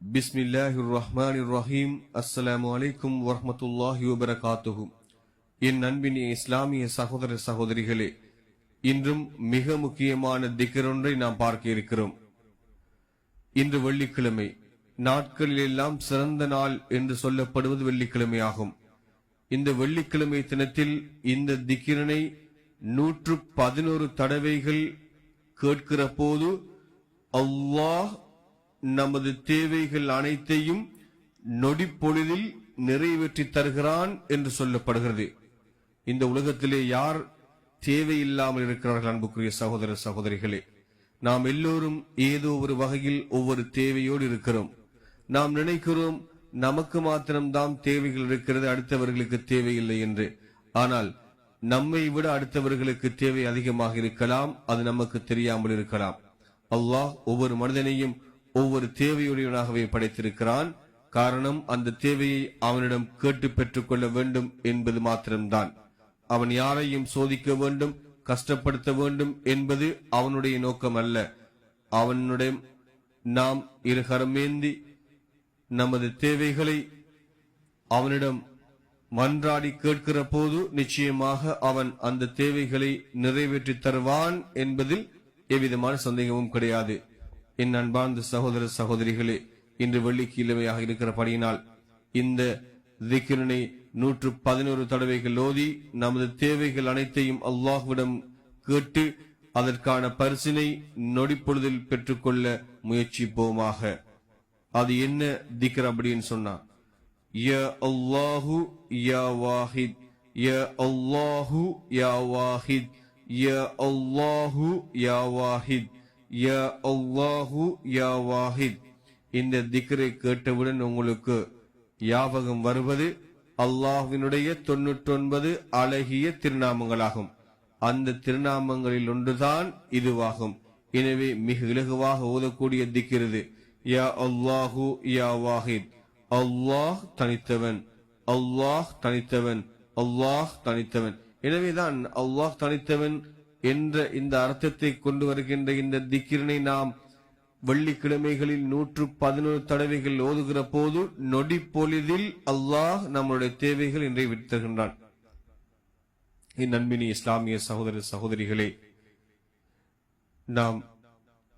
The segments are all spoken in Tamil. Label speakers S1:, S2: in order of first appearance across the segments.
S1: பிஸ்மில்லாஹிர் ரஹ்மானிர் ரஹீம் அஸ்ஸலாமு அலைக்கும் வரஹமத்துல்லாஹி வபரகாத்துஹு என் அன்பின் இஸ்லாமிய சகோதர சகோதரிகளே இன்றும் மிக முக்கியமான திகரொன்றை நாம் பார்க்க இருக்கிறோம். இன்று வெள்ளிக்கிழமை நாட்களில் எல்லாம் சிறந்த நாள் என்று சொல்லப்படுவது வெள்ளிக்கிழமை ஆகும் இந்த வெள்ளிக்கிழமை தினத்தில் இந்த திக்கிரனை நூற்று பதினோரு தடவைகள் கேட்கிற போது அல்லாஹ் நமது தேவைகள் அனைத்தையும் நொடிப்பொழுதில் நிறைவேற்றி தருகிறான் என்று சொல்லப்படுகிறது. இந்த உலகத்திலே யார் தேவையில்லாமல் இருக்கிறார்கள் அன்புக்குரிய சகோதர சகோதரிகளே. நாம் எல்லோரும் ஏதோ ஒரு வகையில் ஒவ்வொரு தேவையோடு இருக்கிறோம். நாம் நினைக்கிறோம் நமக்கு மாத்திரம்தான் தேவைகள் இருக்கிறது அடுத்தவர்களுக்கு தேவையில்லை என்று. ஆனால் நம்மை விட அடுத்தவர்களுக்கு தேவை அதிகமாக இருக்கலாம் அது நமக்கு தெரியாமல் இருக்கலாம். அல்லாஹ் ஒவ்வொரு மனிதனையும் ஒவ்வொரு தேவையுடையவனாகவே படைத்திருக்கிறான். காரணம் அந்த தேவையை அவனிடம் கேட்டு பெற்றுக் கொள்ள வேண்டும் என்பது மாத்திரம்தான். அவன் யாரையும் சோதிக்க வேண்டும் கஷ்டப்படுத்த வேண்டும் என்பது அவனுடைய நோக்கம் அல்ல அவனுடைய நாம் இருகரமேந்தி நமது தேவைகளை அவனிடம் மன்றாடி கேட்கிற போது நிச்சயமாக அவன் அந்த தேவைகளை நிறைவேற்றி தருவான் என்பதில் எவ்விதமான சந்தேகமும் கிடையாது. என் அன்பார்ந்த சகோதர சகோதரிகளே இன்று வெள்ளிக்கிழமையாக இருக்கிறபடியினால் இந்த திக்கிரனை நூற்று பதினோரு தடவைகள் ஓதி நமது தேவைகள் அனைத்தையும் அல்லாஹ்விடம் கேட்டு அதற்கான பரிசினை நொடிப்பொழுதில் பெற்றுக்கொள்ள முயற்சிப்போமாக. அது என்ன திக்ர் அப்படின்னு சொன்னா யா அல்லாஹு யா வாஹித் யா அல்லாஹு யா வாஹித் யா அல்லாஹு யா வாஹித். யா அல்லாஹு யா வாஹித். இந்த திக்ரை கேட்டவுடன் உங்களுக்கு யாபகம் வருவது அல்லாஹ்வினுடைய தொன்னூற்றொன்பது அழகிய திருநாமங்களாகும். அந்த திருநாமங்களில் ஒன்றுதான் இதுவாகும். எனவே மிக இலகுவாக ஓதக்கூடிய திக்கிறது யா அல்லாஹு யா வாஹித். அல்லாஹ் தனித்தவன். அல்லாஹ் தனித்தவன். அல்லாஹ் தனித்தவன். எனவேதான் அல்லாஹ் தனித்தவன் என்ற இந்த அர்த்தத்தை கொண்டு வருகின்ற இந்த திக்கிரனை நாம் வெள்ளிக்கிழமைகளில் நூற்று பதினோரு தடவைகள் ஓதுகிற போது நொடி பொழுதில் அல்லாஹ் நம்முடைய தேவைகள் நிறைவேற்றுகின்றான் என் நண்பினி இஸ்லாமிய சகோதர சகோதரிகளே நாம்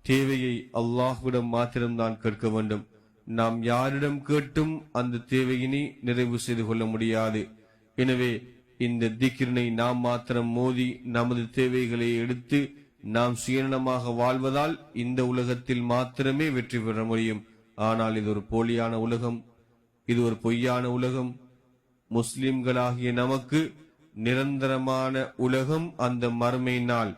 S1: தேவையை அல்லாஹ்விடம் மாத்திரம்தான் கேட்க வேண்டும். நாம் யாரிடம் கேட்டும் அந்த தேவையினை நிறைவு செய்து கொள்ள முடியாது. எனவே இந்த திக்கிரனை நாம் மாத்திரம் மோதி நமது தேவைகளை எடுத்து நாம் சுயநலமாக வாழ்வதால் இந்த உலகத்தில் மாத்திரமே வெற்றி பெற முடியும். ஆனால் இது ஒரு போலியான உலகம். இது ஒரு பொய்யான உலகம். முஸ்லிம்களாகிய நமக்கு நிரந்தரமான உலகம் அந்த மறுமை நாள்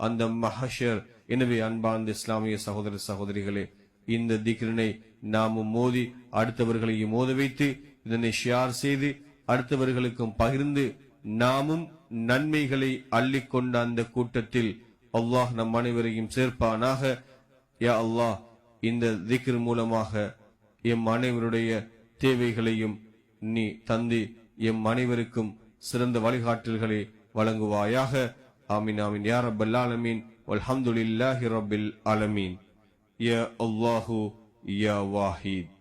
S1: அந்த மஹஷர். எனவே அன்பார்ந்த இஸ்லாமிய சகோதர சகோதரிகளே இந்த திக்ரனை நாமும் மோதி அடுத்தவர்களையும் மோத வைத்து இதனை ஷேர் செய்து அடுத்தவர்களுக்கும் பகிர்ந்து நாமும் நன்மைகளை அள்ளிக்கொண்ட அந்த கூட்டத்தில் அல்லாஹ் நம் அனைவரையும் சேர்ப்பானாக. யா அல்லாஹ் இந்த திக்ர் மூலமாக எம் அனைவருடைய தேவைகளையும் நீ தந்து எம் அனைவருக்கும் சிறந்த வழிகாட்டல்களை வழங்குவாயாக. ஆமீன் ஆமீன். யா ரப்பல் ஆலமீன். அல்ஹம்துலில்லாஹி ரப்பில் ஆலமீன். யா அல்லாஹு யா வாஹித்.